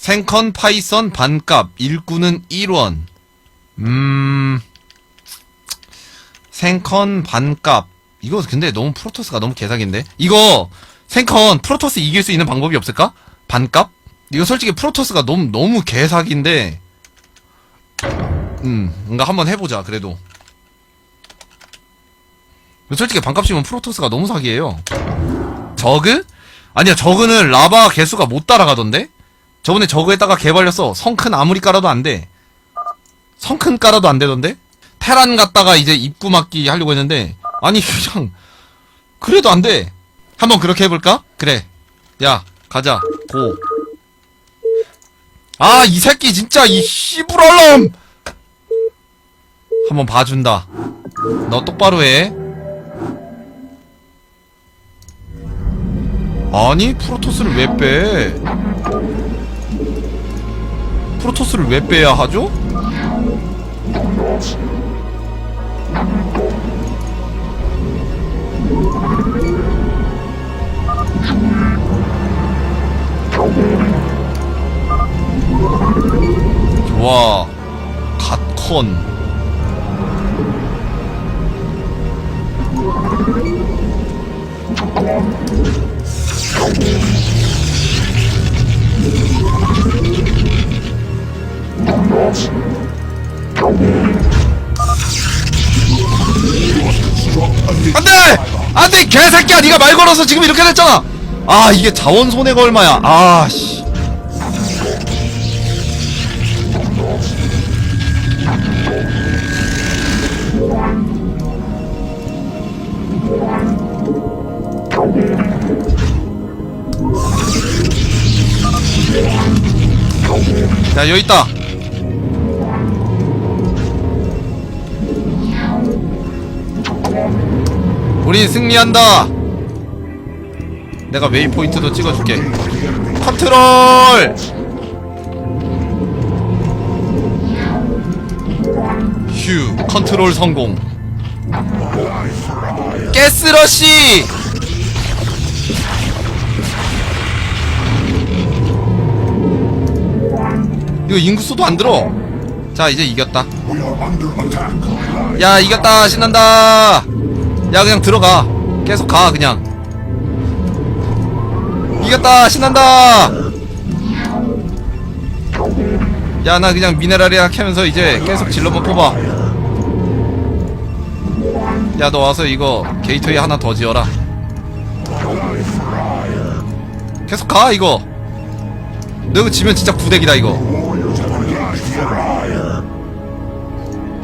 생컨 파이썬 반값 일구는 1원. 음. 생컨 반값. 이거 근데 너무 프로토스가 너무 개사기인데? 이거 생컨 프로토스 이길 수 있는 방법이 없을까? 반값? 이거 솔직히 프로토스가 너무 너무 개사기인데. 음, 뭔가 한번 해보자. 그래도. 솔직히 반값이면 프로토스가 너무 사기예요. 저그? 아니야, 저그는 라바 개수가 못 따라가던데? 저번에 저그에다가 개발렸어. 성큰 아무리 깔아도 안 돼. 성큰 깔아도 안 되던데? 테란 갔다가 이제 입구 막기 하려고 했는데, 아니, 그냥, 그래도 안 돼. 한번 그렇게 해볼까? 그래. 야, 가자. 고. 아, 이 새끼 진짜, 이 씨부랄놈! 한번 봐준다. 너 똑바로 해. 아니, 프로토스를 왜 빼? 프로토스를 왜 빼야 하죠? 좋아. 갓컨. 안돼! 안돼 개새끼야 네가 말 걸어서 지금 이렇게 됐잖아. 아 이게 자원 손해가 얼마야? 아 씨. 자 여기 있다. 우린 승리한다. 내가 웨이포인트도 찍어줄게. 컨트롤! 휴, 컨트롤 성공. 가스러시! 이거 인구수도 안 들어. 자, 이제 이겼다. 야, 이겼다. 신난다. 야, 그냥 들어가. 계속 가, 그냥. 이겼다. 신난다. 야, 나 그냥 미네랄이야 캐면서 이제 계속 질러만 뽑아. 야, 너 와서 이거 게이트웨이 하나 더 지어라. 계속 가, 이거. 너 이거 지면 진짜 구대기다, 이거.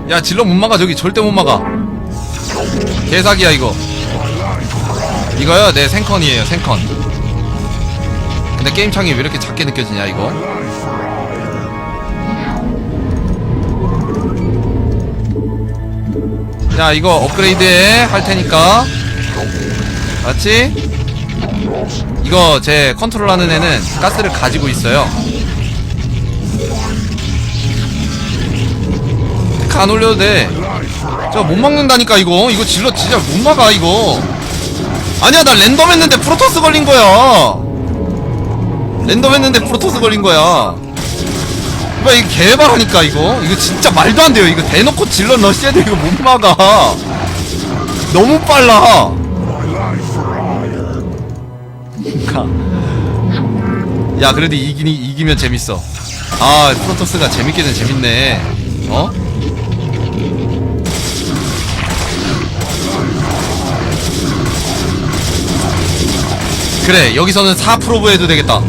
야, 질러 못 막아, 저기 절대 못 막아. 개사기야, 이거. 이거요, 내 생컨이에요, 생컨. 근데 게임 창이 왜 이렇게 작게 느껴지냐, 이거. 야, 이거 업그레이드 해, 할 테니까. 맞지? 이거 제 컨트롤 하는 애는 가스를 가지고 있어요. 테크 안 올려도 돼. 저 못 막는다니까, 이거. 이거 질러 진짜 못 막아, 이거. 아니야, 나 랜덤 했는데 프로토스 걸린 거야. 랜덤 했는데 프로토스 걸린 거야. 이거 이거 개발하니까, 이거. 이거 진짜 말도 안 돼요. 이거 대놓고 질러 러시해도 이거 못 막아. 너무 빨라. 그니까. 야, 그래도 이기니, 이기면 재밌어. 아, 프로토스가 재밌게는 재밌네. 어? 그래, 여기서는 4프로브 해도 되겠다.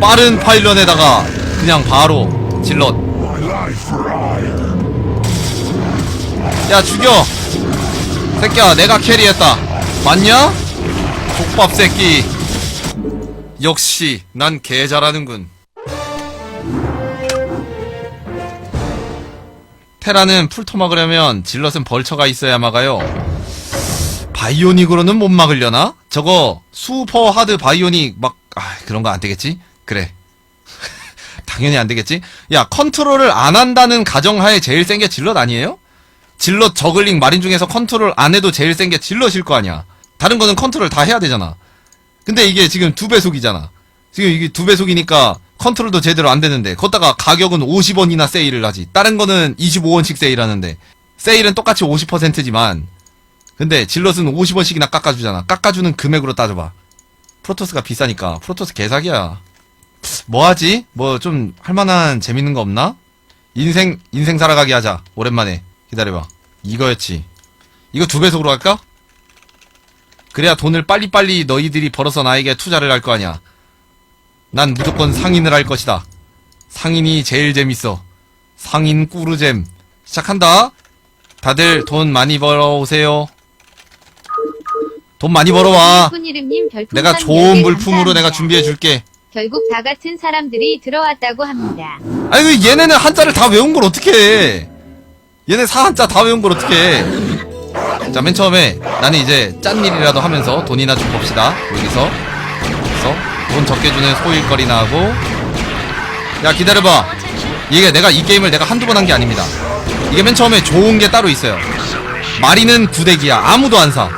빠른 파일런에다가 그냥 바로 질럿. 야, 죽여! 새끼야, 내가 캐리했다. 맞냐? 족밥 새끼. 역시, 난 개 잘하는군. 테라는 풀토 막으려면 질럿은 벌처가 있어야 막아요. 바이오닉으로는 못 막으려나? 저거 슈퍼 하드 바이오닉 막 아, 그런 거 안 되겠지? 그래. 당연히 안 되겠지? 야, 컨트롤을 안 한다는 가정하에 제일 센 게 질럿 아니에요? 질럿 저글링 마린 중에서 컨트롤 안 해도 제일 센 게 질럿일 거 아니야. 다른 거는 컨트롤 다 해야 되잖아. 근데 이게 지금 두 배속이잖아. 지금 이게 두 배속이니까 컨트롤도 제대로 안 되는데 거기다가 가격은 50원이나 세일을 하지 다른 거는 25원씩 세일하는데 세일은 똑같이 50%지만 근데 질럿은 50원씩이나 깎아주잖아 깎아주는 금액으로 따져봐 프로토스가 비싸니까 프로토스 개사기야 뭐 하지? 뭐 좀 할만한 재밌는 거 없나? 인생 인생 살아가기 하자 오랜만에 기다려봐 이거였지 이거 두 배속으로 할까? 그래야 돈을 빨리빨리 너희들이 벌어서 나에게 투자를 할 거 아니야 난 무조건 상인을 할 것이다. 상인이 제일 재밌어. 상인 꾸르잼. 시작한다. 다들 돈 많이 벌어오세요. 돈 많이 벌어와. 이름님 별풍선 내가 10개 좋은 물품으로 감사합니다. 내가 준비해 줄게. 결국 다 같은 사람들이 들어왔다고 합니다. 아니, 그 얘네는 한자를 다 외운 걸 어떻게 해. 얘네 사 한자 다 외운 걸 어떻게 해. 자, 맨 처음에 나는 이제 짠 일이라도 하면서 돈이나 좀 봅시다. 여기서. 그래서 돈 적게 주는 소일거리나 하고. 야, 기다려봐. 이게 내가 이 게임을 내가 한두 번 한 게 아닙니다. 이게 맨 처음에 좋은 게 따로 있어요. 마리는 구대기야. 아무도 안 사.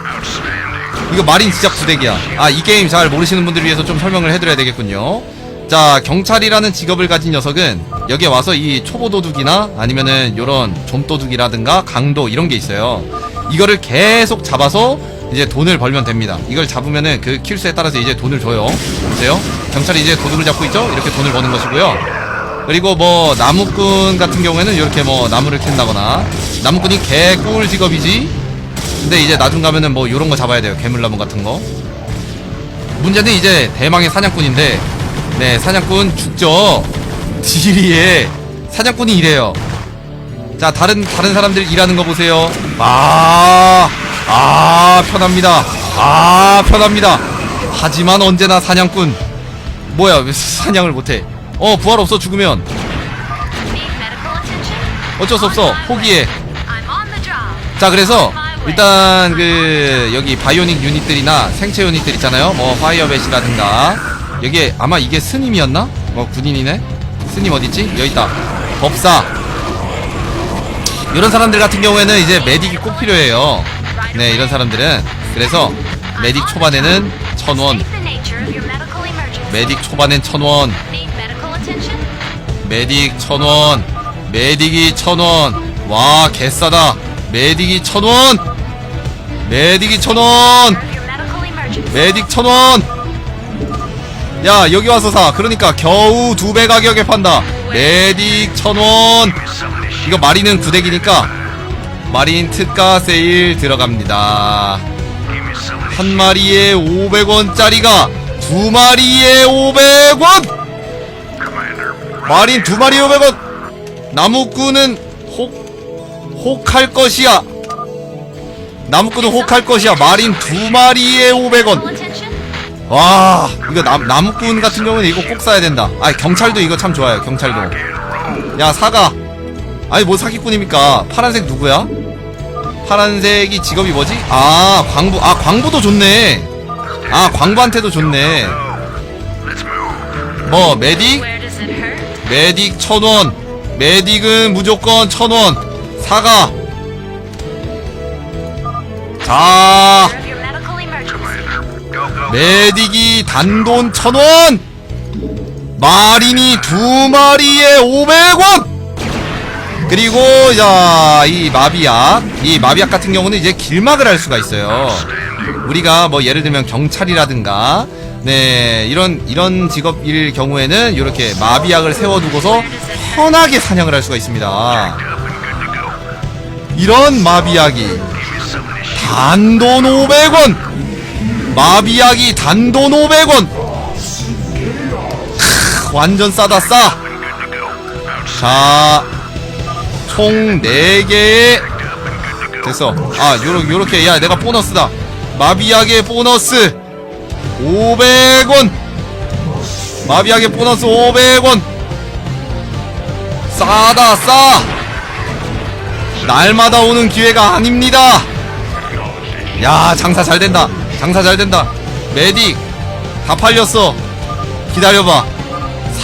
이거 마린 진짜 구대기야. 아, 이 게임 잘 모르시는 분들 을 위해서 좀 설명을 해드려야 되겠군요. 자, 경찰이라는 직업을 가진 녀석은 여기에 와서 이 초보 도둑이나 아니면은 요런 좀 도둑이라든가 강도 이런 게 있어요. 이거를 계속 잡아서 이제 돈을 벌면 됩니다. 이걸 잡으면은 그 킬수에 따라서 이제 돈을 줘요. 보세요. 경찰이 이제 도둑을 잡고 있죠? 이렇게 돈을 버는 것이고요. 그리고 뭐 나무꾼 같은 경우에는 이렇게 뭐 나무를 캔다거나 나무꾼이 개꿀 직업이지. 근데 이제 나중 가면은 뭐 요런 거 잡아야 돼요. 괴물나무 같은 거. 문제는 이제 대망의 사냥꾼인데 네 사냥꾼 죽죠. 지리에 사냥꾼이 이래요. 자 다른 다른 사람들 일하는 거 보세요. 아, 아 편합니다. 아 편합니다. 하지만 언제나 사냥꾼. 뭐야 왜 사냥을 못해? 어 부활 없어 죽으면 어쩔 수 없어 포기해. 자 그래서 일단 그 여기 바이오닉 유닛들이나 생체 유닛들 있잖아요. 뭐 파이어벳이라든가. 여기에 아마 이게 스님이었나? 뭐 군인이네? 스님 어딨지? 여기 있다. 법사. 이런 사람들 같은 경우에는 이제 메딕이 꼭 필요해요. 네 이런 사람들은. 그래서 메딕 초반에는 천 원. 메딕 초반엔 천 원. 메딕 천 원. 메딕이 천 원. 와 개싸다 메딕이 천원! 메딕이 천원! 메딕 천원! 야 여기 와서 사. 그러니까 겨우 두 배 가격에 판다. 메딕 천원! 이거 마리는 구대기니까 마린 특가 세일 들어갑니다. 한 마리에 500원짜리가 두 마리에 500원! 마린 두 마리에 500원! 나무꾼은 혹 혹할 것이야. 나무꾼은 혹할 것이야. 마린 두 마리에 500원. 와, 이거 나, 나무꾼 같은 경우는 이거 꼭 사야 된다. 아, 경찰도 이거 참 좋아요. 경찰도. 야, 사가. 아니, 뭐 사기꾼입니까? 파란색 누구야? 파란색이 직업이 뭐지? 아, 광부. 아, 광부도 좋네. 아, 광부한테도 좋네. 뭐, 메딕? 메딕 천원. 메딕은 무조건 천원. 사과. 자, 메딕이 단돈 천원. 마린이 두 마리에 500원. 그리고 자, 이 마비약, 이 마비약 같은 경우는 이제 길막을 할 수가 있어요. 우리가 뭐 예를 들면 경찰이라든가 네, 이런 이런 직업일 경우에는 이렇게 마비약을 세워 두고서 편하게 사냥을 할 수가 있습니다. 이런 마비약이 단돈 500원. 마비약이 단돈 500원. 크, 완전 싸다 싸. 자, 총 4개의 됐어. 아 요렇게, 요렇게 야 내가 보너스다. 마비약의 보너스 500원. 마비약의 보너스 500원. 싸다 싸 날마다 오는 기회가 아닙니다. 야, 장사 잘 된다. 장사 잘 된다. 메딕 다 팔렸어. 기다려봐.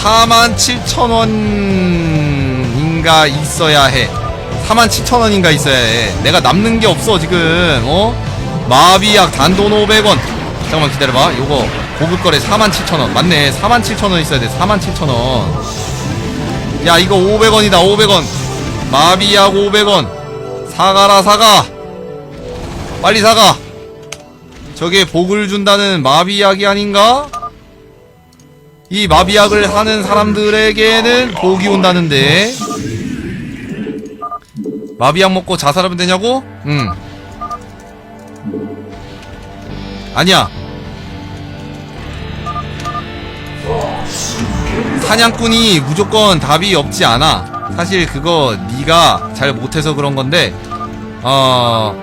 47,000원인가 있어야 해. 47,000원인가 있어야 해. 내가 남는 게 없어, 지금. 어? 마비약 단돈 500원. 잠깐만 기다려봐. 요거 고급 거래 47,000원. 맞네. 47,000원 있어야 돼. 47,000원. 야, 이거 500원이다. 500원. 마비약 500원. 사가라, 사가. 빨리 사가. 저게 복을 준다는 마비약이 아닌가? 이 마비약을 하는 사람들에게는 복이 온다는데. 마비약 먹고 자살하면 되냐고? 응. 아니야. 사냥꾼이 무조건 답이 없지 않아. 사실 그거 네가 잘 못해서 그런 건데, 어,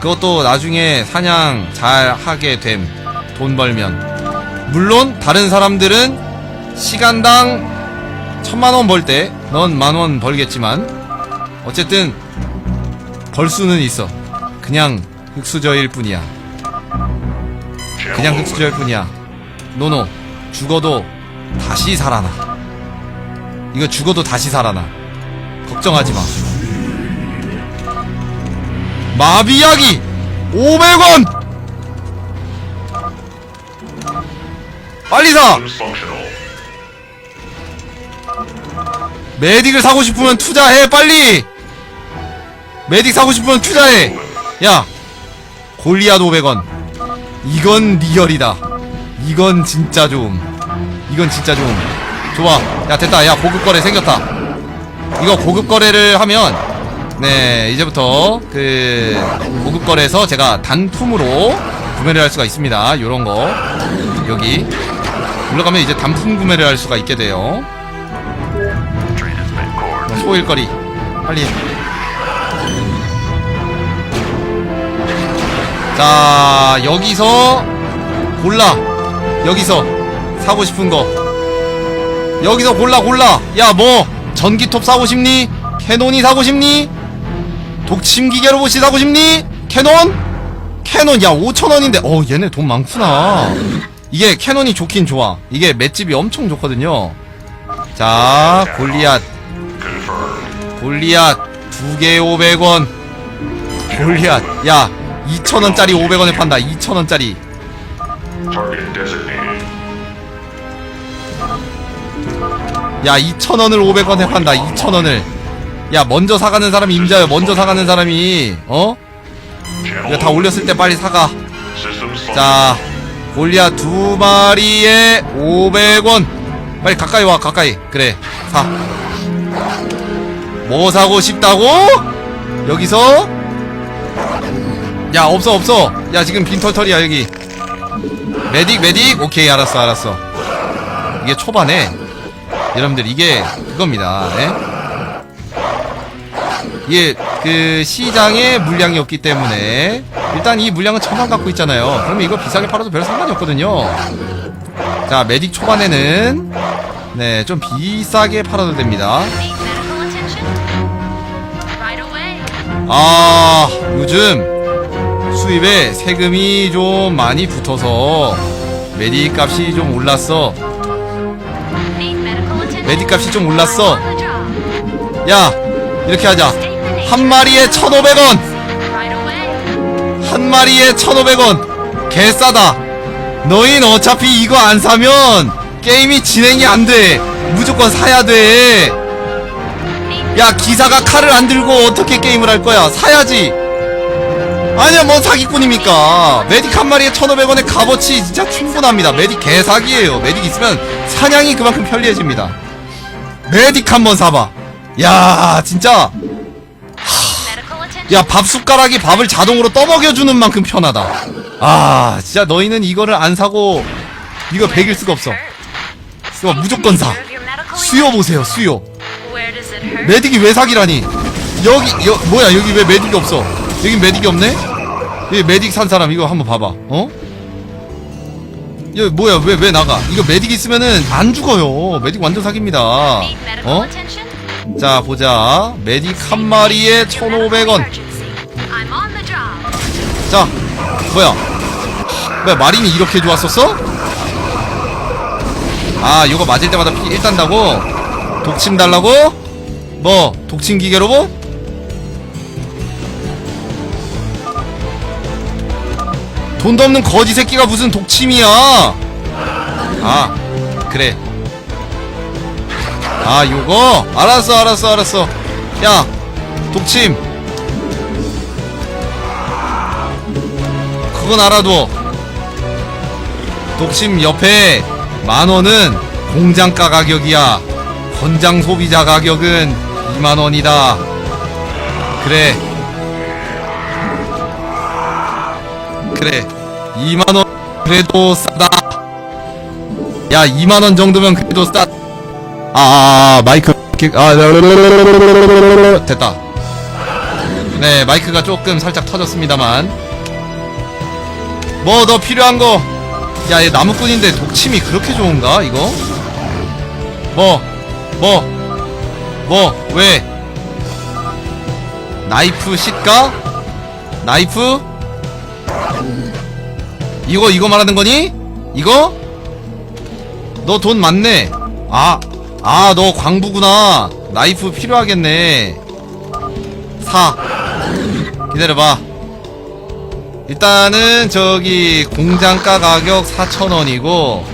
그것도 나중에 사냥 잘 하게 됨. 돈 벌면. 물론 다른 사람들은 시간당 천만 원 벌 때 넌 만 원 벌겠지만 어쨌든 벌 수는 있어. 그냥 흙수저일 뿐이야. 그냥 흙수저일 뿐이야. 노노 죽어도 다시 살아나. 이거 죽어도 다시 살아나. 걱정하지 마. 마비약이 500원! 빨리 사! 메딕을 사고 싶으면 투자해 빨리! 메딕 사고 싶으면 투자해! 야 골리앗 500원. 이건 리얼이다. 이건 진짜 좋음. 이건 진짜 좋음. 좋아. 야 됐다. 야 고급 거래 생겼다 이거 고급 거래를 하면 네 이제부터 그 고급 거래에서 제가 단품으로 구매를 할 수가 있습니다. 요런 거. 여기. 올라가면 이제 단품 구매를 할 수가 있게 돼요. 소일거리. 빨리. 자 여기서 골라. 여기서 사고 싶은 거. 여기서 골라 골라. 야뭐 전기톱 사고 싶니? 캐논이 사고 싶니? 독침기계 로봇이 사고 싶니? 캐논? 캐논 야 5천원인데. 어 얘네 돈 많구나. 이게 캐논이 좋긴 좋아. 이게 맷집이 엄청 좋거든요. 자 골리앗. 골리앗 두 개에 500원. 골리앗 야 2천원짜리 500원에 판다. 2천원짜리 야 2천원을 500원에 판다 2천원을. 야 먼저 사가는 사람이 임자요 먼저 사가는 사람이. 어? 이거 다 올렸을 때 빨리 사가. 자 골리앗 두 마리에 500원. 빨리 가까이 와 가까이. 그래 사. 뭐 사고 싶다고? 여기서? 야 없어 없어. 야 지금 빈털털이야 여기. 메딕 메딕? 오케이 알았어 알았어. 이게 초반에 여러분들 이게 그겁니다 예? 이게 그 시장에 물량이 없기 때문에 일단 이 물량은 천만 갖고 있잖아요 그러면 이거 비싸게 팔아도 별 상관이 없거든요 자 메딕 초반에는 네 좀 비싸게 팔아도 됩니다. 아 요즘 수입에 세금이 좀 많이 붙어서 메디 값이 좀 올랐어? 메디 값이 좀 올랐어. 야 이렇게 하자. 한 마리에 of the 1500원. Right away. 한 마리에 1500원. 개싸다. 너흰 어차피 이거 안 사면 게임이 진행이 안 돼. 무조건 사야 돼야 기사가 칼을 안 들고 어떻게 게임을 할 거야? 사야지. 아니야 뭔 사기꾼입니까? 메딕 한 마리에 1500원의 값어치 진짜 충분합니다. 메딕 개사기예요. 메딕 있으면 사냥이 그만큼 편리해집니다 메딕 한번 사봐. 야 진짜? 야 밥 숟가락이 밥을 자동으로 떠먹여주는 만큼 편하다. 아 진짜 너희는 이거를 안 사고 이거 베길 수가 없어. 이거 무조건 사. 수요 보세요 수요? 메딕이 왜 사기라니? 여기 여, 뭐야 여기 왜 메딕이 없어? 여기 메딕이 없네? 여기 메딕 산 사람 이거 한번 봐봐. 어? 여기 뭐야 왜 왜 나가 이거 메딕 있으면은 안 죽어요 메딕 완전 사기입니다 어? 자 보자 메딕 한 마리에 1500원 I'm on the job. 자 뭐야 뭐야 마린이 이렇게 좋았었어? 아 이거 맞을 때마다 피1 딴다고? 독침 달라고? 뭐 독침 기계 로봇? 돈도 없는 거지 새끼가 무슨 독침이야? 아 그래. 아 요거? 알았어 알았어 알았어. 야 독침. 그건 알아둬. 독침 옆에 만원은 공장가 가격이야. 권장 소비자 가격은 2만원이다. 그래. 그래 2만원 그래도 싸다 야 2만원 정도면 그래도 싸 아, 아, 아 마이크 아 됐다 네 마이크가 조금 살짝 터졌습니다만 뭐 더 필요한 거 야, 얘 나무꾼인데 독침이 그렇게 좋은가, 이거? 뭐, 뭐, 뭐, 왜? 나이프 시가? 나이프? 이거, 이거 말하는 거니? 이거? 너 돈 많네. 아, 아, 너 광부구나. 나이프 필요하겠네. 사. 기다려봐. 일단은 저기 공장가 가격 4,000원이고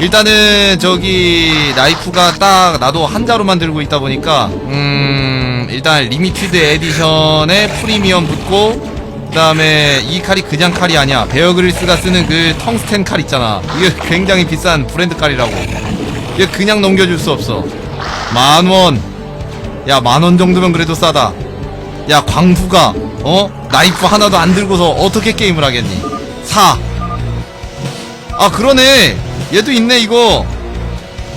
일단은 저기 나이프가 딱 나도 한자로만 들고 있다 보니까 음 일단 리미티드 에디션에 프리미엄 붙고 그 다음에 이 칼이 그냥 칼이 아니야 베어그릴스가 쓰는 그 텅스텐 칼 있잖아 이게 굉장히 비싼 브랜드 칼이라고 이게 그냥 넘겨줄 수 없어 만원 야 만원 정도면 그래도 싸다 야 광부가 어 나이프 하나도 안 들고서 어떻게 게임을 하겠니? 사. 아 그러네. 얘도 있네 이거.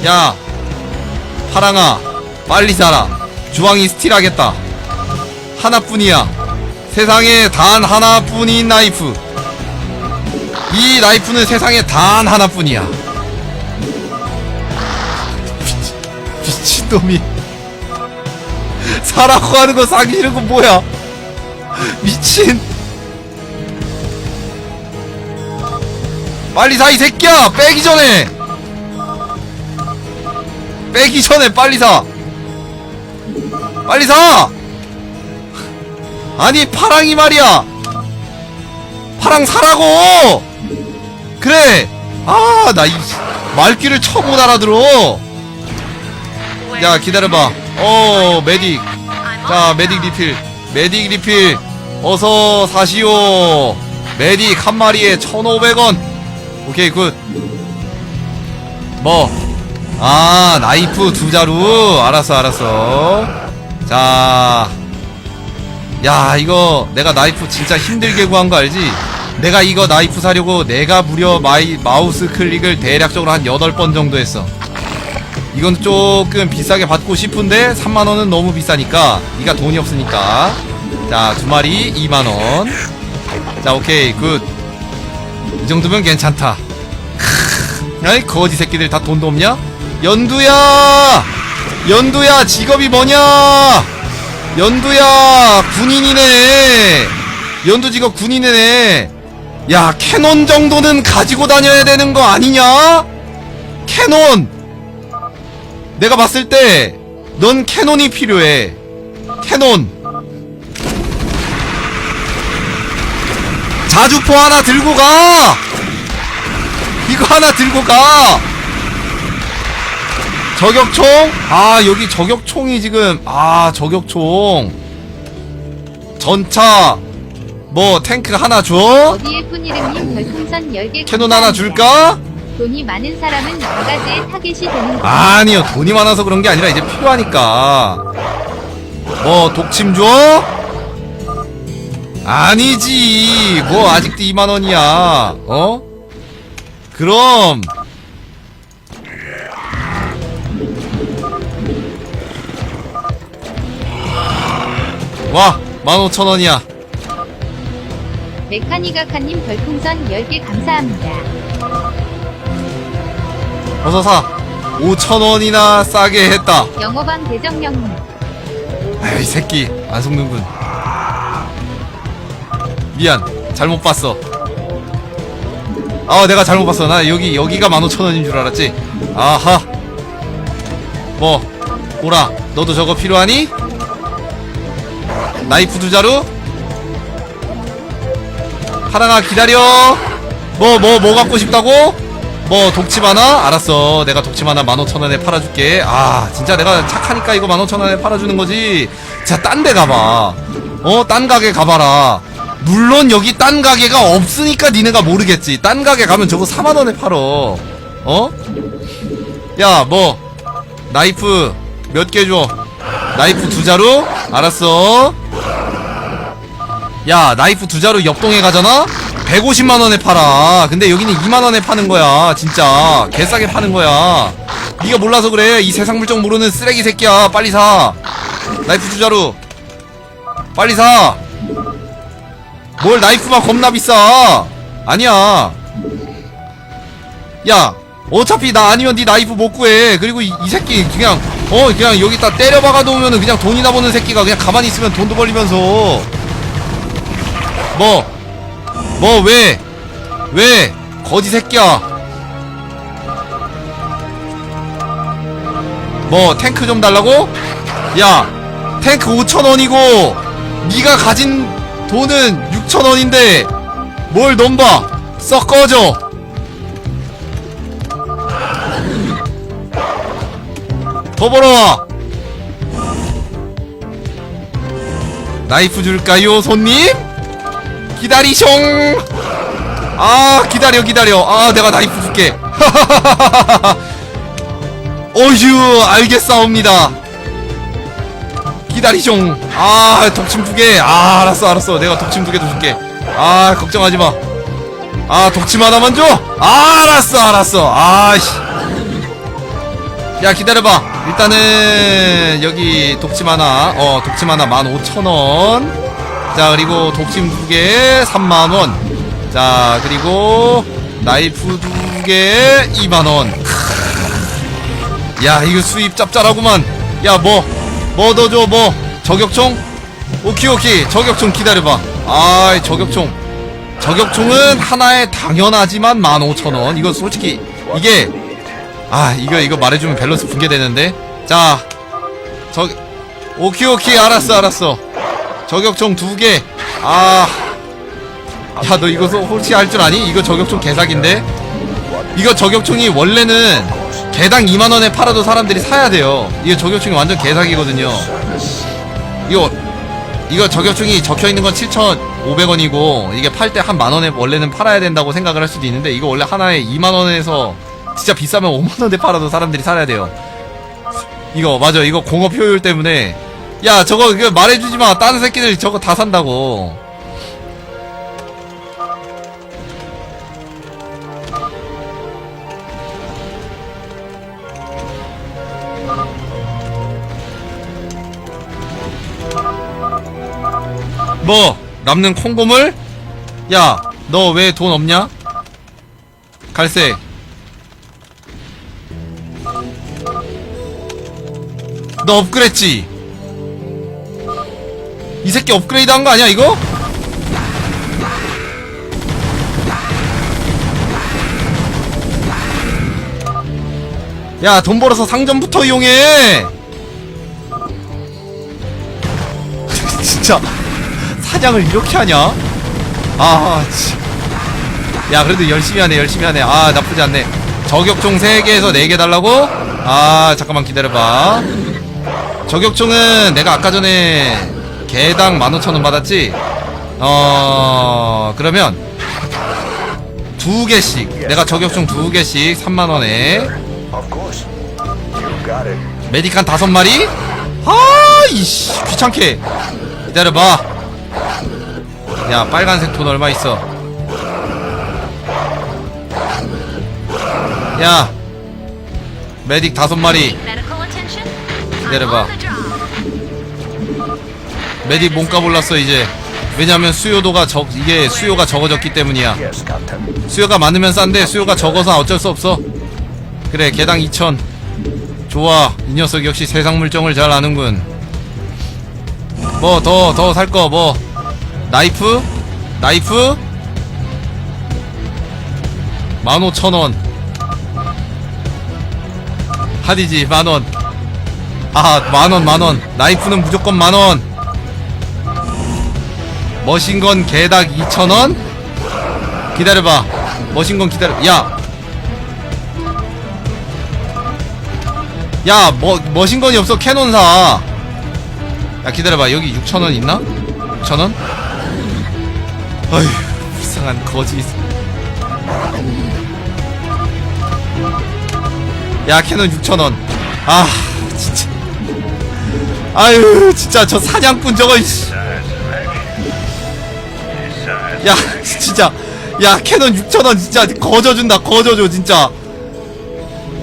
야 파랑아 빨리 사라. 주황이 스틸하겠다. 하나뿐이야. 세상에 단 하나뿐인 나이프. 이 나이프는 세상에 단 하나뿐이야. 미친, 미친놈이. 사라고 하는 거 사기 싫은 건 뭐야? 미친 빨리 사 이 새끼야 빼기 전에 빼기 전에 빨리 사 빨리 사 아니 파랑이 말이야. 파랑 사라고! 그래! 아 나 이 말귀를 처음 못 알아들어. 야 기다려봐. 어 메딕. 자 메딕 리필. 메딕 리필. 어서 사시오. 메딕 한 마리에 1500원. 오케이 굿. 뭐? 아 나이프 두 자루. 알았어 알았어. 자 야 이거 내가 나이프 진짜 힘들게 구한 거 알지? 내가 이거 나이프 사려고 내가 무려 마이 마우스 클릭을 대략적으로 한 8번 정도 했어. 이건 조금 비싸게 받고 싶은데 3만원은 너무 비싸니까 네가 돈이 없으니까. 자 두 마리 2만원. 자 오케이 굿. 이 정도면 괜찮다. 크, 아이 거지 새끼들 다 돈도 없냐? 연두야! 연두야 직업이 뭐냐 연두야 군인이네 연두 직업 군인이네 야 캐논 정도는 가지고 다녀야 되는 거 아니냐? 캐논 내가 봤을 때 넌 캐논이 필요해. 캐논. 자주포 하나 들고 가. 이거 하나 들고 가. 저격총? 아, 여기 저격총이 지금 아, 저격총. 전차 뭐 탱크 하나 줘? 어디에 뿐이름님 별풍선 10개 캐논 하나 줄까? 돈이 많은 사람은 여러 가지의 타겟이 되는 거. 아니요 돈이 많아서 그런 게 아니라 이제 필요하니까 뭐 독침 줘? 아니지 뭐 아직도 2만원이야 어? 그럼 와 15,000원이야. 메카니가카님 별풍선 10개 감사합니다. 어서 사. 5,000원이나 싸게 했다. 영어방 대정령님. 아이 새끼. 안 속는군. 미안. 잘못 봤어. 아 내가 잘못 봤어. 나 여기 여기가 15,000원인 줄 알았지? 아하. 뭐 오라 너도 저거 필요하니? 나이프 두 자루? 파랑아 기다려 뭐뭐 뭐 갖고 싶다고? 뭐 독침 하나? 알았어 내가 독침 하나 15,000원에 팔아줄게 아 진짜 내가 착하니까 이거 15,000원에 팔아주는 거지 진짜 딴데 가봐 어? 딴 가게 가봐라 물론 여기 딴 가게가 없으니까 니네가 모르겠지 딴 가게 가면 저거 4만원에 팔어 어? 야 뭐 나이프 몇 개 줘? 나이프 두 자루? 알았어 야 나이프 두 자루 옆동에 가잖아? 150만원에 팔아. 근데 여기는 2만원에 파는 거야 진짜. 개싸게 파는 거야. 네가 몰라서 그래. 이 세상 물정 모르는 쓰레기 새끼야. 빨리 사. 나이프 두 자루. 빨리 사. 뭘 나이프만 겁나 비싸. 아니야. 야 어차피 나 아니면 네 나이프 못 구해. 그리고 이, 이 새끼 그냥 어 그냥 여기다 때려 박아 놓으면은 그냥 돈이나 버는 새끼가 그냥 가만히 있으면 돈도 벌리면서 뭐 뭐 왜? 왜? 거지 새끼야. 뭐 탱크 좀 달라고? 야, 탱크 5,000원이고 네가 가진 돈은 6,000원인데 뭘 넘봐? 썩 꺼져. 더 벌어와. 나이프 줄까요, 손님? 기다리숑. 아 기다려 기다려. 아 내가 나이프 줄게 어휴 알겠사옵니다. 기다리숑. 아 독침 두개 아 알았어 알았어. 내가 독침 두 개도 줄게. 아 걱정하지마. 아 독침 하나만 줘? 아 알았어 알았어. 아씨. 야 기다려봐. 일단은 여기 독침 하나 어 독침 하나 15,000원 자 그리고 독침 두개 3만원. 자 그리고 나이프 두개 2만원. 야 이거 수입 짭짤하구만. 야 뭐 뭐 더 줘 뭐. 저격총? 오키 오키. 저격총 기다려봐. 아이 저격총. 저격총은 하나에 당연하지만 15,000원. 이거 솔직히 이게 아 이거 이거 말해주면 밸런스 붕괴되는데. 자 저 오키 오키. 알았어 알았어 저격총 두 개. 아. 야, 너 이거 솔직히 할줄 아니? 이거 저격총 개사기인데? 이거 저격총이 원래는 개당 2만원에 팔아도 사람들이 사야 돼요. 이거 저격총이 완전 개사기거든요. 이거, 이거 저격총이 적혀있는 건 7,500원이고, 이게 팔 때 한 만원에 원래는 팔아야 된다고 생각을 할 수도 있는데, 이거 원래 하나에 2만원에서 진짜 비싸면 5만원에 팔아도 사람들이 살아야 돼요. 이거, 맞아. 이거 공업 효율 때문에 야 저거 그 말해주지 마. 다른 새끼들 저거 다 산다고. 뭐 남는 콩고물? 야 너 왜 돈 없냐? 갈색 너 업그레이드지? 이 새끼 업그레이드 한 거 아니야 이거? 야 돈 벌어서 상점부터 이용해 진짜 사냥을 이렇게 하냐? 아 치. 야 그래도 열심히 하네 열심히 하네 아 나쁘지 않네 저격총 3개에서 4개 달라고? 아 잠깐만 기다려봐 저격총은 내가 아까 전에 개당 15,000원 받았지? 어, 그러면 두 개씩. 내가 저격총 두 개씩 3만 원에. Of course. You got it. 메디칸 다섯 마리? 아, 이씨, 귀찮게. 기다려봐. 야, 빨간색 돈 얼마 있어? 야, 메딕 다섯 마리. 기다려봐. 메딕 몸값 올랐어, 이제. 왜냐면 수요도가 적, 이게 수요가 적어졌기 때문이야. 수요가 많으면 싼데 수요가 적어서 어쩔 수 없어. 그래 개당 2천. 좋아. 이 녀석 역시 세상 물정을 잘 아는군. 뭐 더 더 살 거 뭐. 나이프? 나이프? 15,000원. 하디지 만원. 아 만원 만원. 나이프는 무조건 만원 머신건 개닭 2,000원? 기다려봐. 머신건 기다려. 야! 야, 머, 머신건이 없어. 캐논 사. 야, 기다려봐. 여기 6,000원 있나? 6,000원? 어휴, 불쌍한 거짓. 야, 캐논 6,000원. 아, 진짜. 아유, 진짜 저 사냥꾼 저거, 이씨. 야, 진짜. 야, 캐논 6천원 진짜 거저준다, 거저줘, 진짜.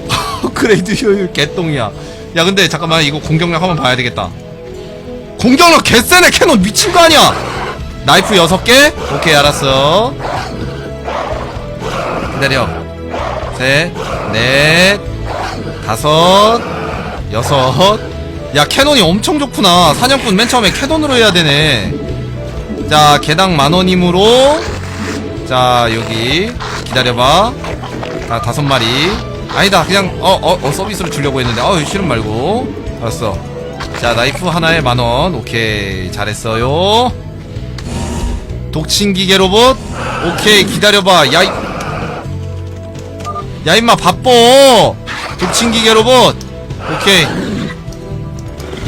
업그레이드 효율 개똥이야. 야, 근데 잠깐만, 이거 공격력 한번 봐야 되겠다. 공격력 개쎄네, 캐논 미친 거 아니야! 나이프 6개? 오케이, 알았어. 기다려. 셋, 넷, 다섯, 여섯. 야, 캐논이 엄청 좋구나. 사냥꾼 맨 처음에 캐논으로 해야 되네. 자, 개당 만원이므로. 자, 여기. 기다려봐. 아, 다섯 마리. 아니다, 그냥, 어, 어, 어, 서비스로 주려고 했는데, 어우, 싫은 말고. 알았어. 자, 나이프 하나에 만원. 오케이. 잘했어요. 독침기계 로봇. 오케이, 기다려봐. 야, 이... 야, 임마, 바빠. 독침기계 로봇. 오케이.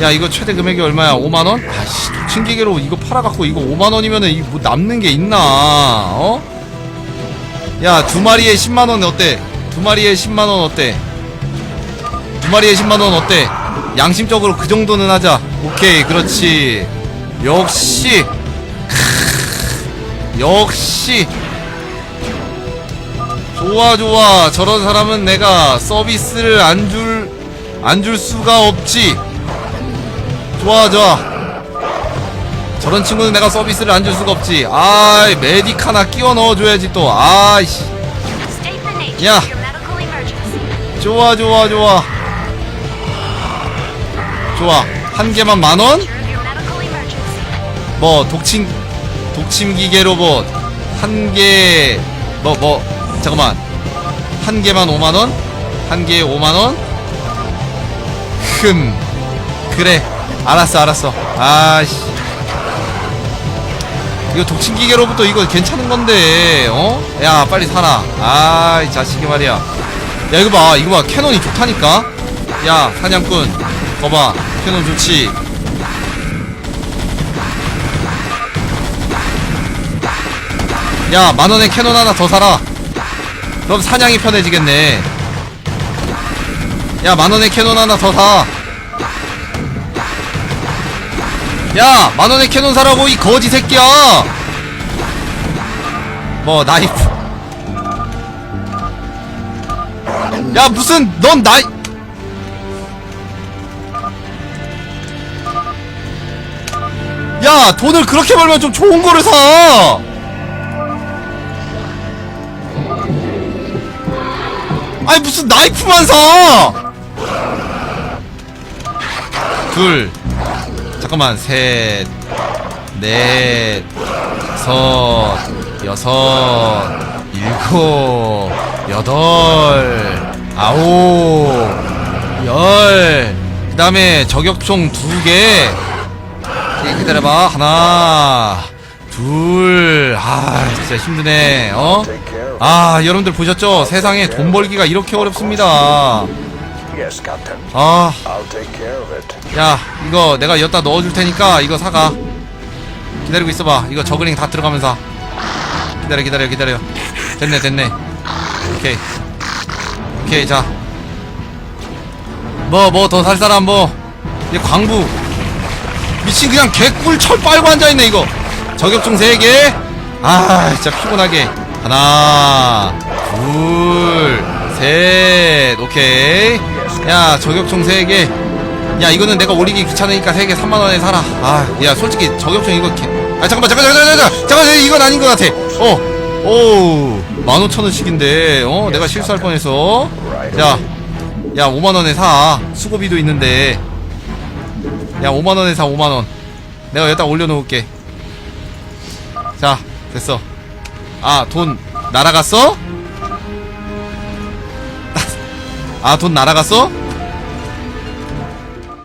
야, 이거 최대 금액이 얼마야? 5만원? 아씨, 독침기계 로봇 이거 팔아갖고 이거 5만원이면은 이거 뭐 남는 게 있나? 어? 야, 두 마리에 10만원 어때? 두 마리에 10만원 어때? 두 마리에 10만원 어때? 양심적으로 그 정도는 하자. 오케이, 그렇지. 역시. 역시. 좋아, 좋아. 저런 사람은 내가 서비스를 안 줄, 안 줄 수가 없지. 좋아, 좋아. 저런 친구는 내가 서비스를 안 줄 수가 없지. 아이, 메딕 하나 끼워 넣어줘야지 또. 아이씨. Emergency. 좋아 좋아 좋아 좋아 한 개만 만원? 뭐 독침 독침기계 로봇 한 개 뭐뭐 잠깐만 한 개만 5만원? 한 개에 5만원? 흠 그래 알았어 알았어. 아씨. 이거 독침기계 로봇도 이거 괜찮은 건데 어? 야 빨리 사라 아 이 자식이 말이야. 야 이거 봐. 이거 봐. 캐논이 좋다니까? 야 사냥꾼. 거봐. 캐논 좋지? 야 만원에 캐논 하나 더 사라. 그럼 사냥이 편해지겠네. 야 만원에 캐논 하나 더 사 야 만원에 캐논 사라고 이 거지 새끼야. 뭐 나이프 야 무슨 넌 나이. 야 돈을 그렇게 벌면 좀 좋은 거를 사. 아니 무슨 나이프만 사! 둘 잠깐만 셋 넷, 다섯, 여섯, 일곱, 여덟, 아홉, 열. 그 다음에 저격총 두 개. 예, 기다려봐. 하나, 둘. 아, 진짜 힘드네. 어? 아, 여러분들 보셨죠? 세상에 돈 벌기가 이렇게 어렵습니다. Yes, Captain. 아, I'll take care of it. 야, 이거 내가 여기다 넣어줄 테니까 이거 사가. 기다리고 있어봐. 이거 저글링 다 들어가면 사. 기다려, 기다려, 기다려. 됐네, 됐네. 오케이. 오케이, 자. 뭐, 뭐 더 살 사람 뭐. 이 광부. 미친 그냥 개꿀 철 빨고 앉아있네, 이거. 저격총 3개. 아, 진짜 피곤하게. 하나, 둘, 셋. 오케이. 야, 저격총 3개. 야 이거는 내가 올리기 귀찮으니까 3개 3만원에 사라. 아야 솔직히 저격총 이거 개... 아 잠깐만 잠깐 잠깐 잠깐 잠깐 잠깐 이건 아닌 것 같아. 어오 15,000원씩인데 어 내가 실수할 뻔했어 야 야 5만원에 사. 수고비도 있는데. 야 5만원에 사 5만원. 내가 여기다 올려놓을게. 자 됐어. 아 돈 날아갔어? 아 돈 날아갔어?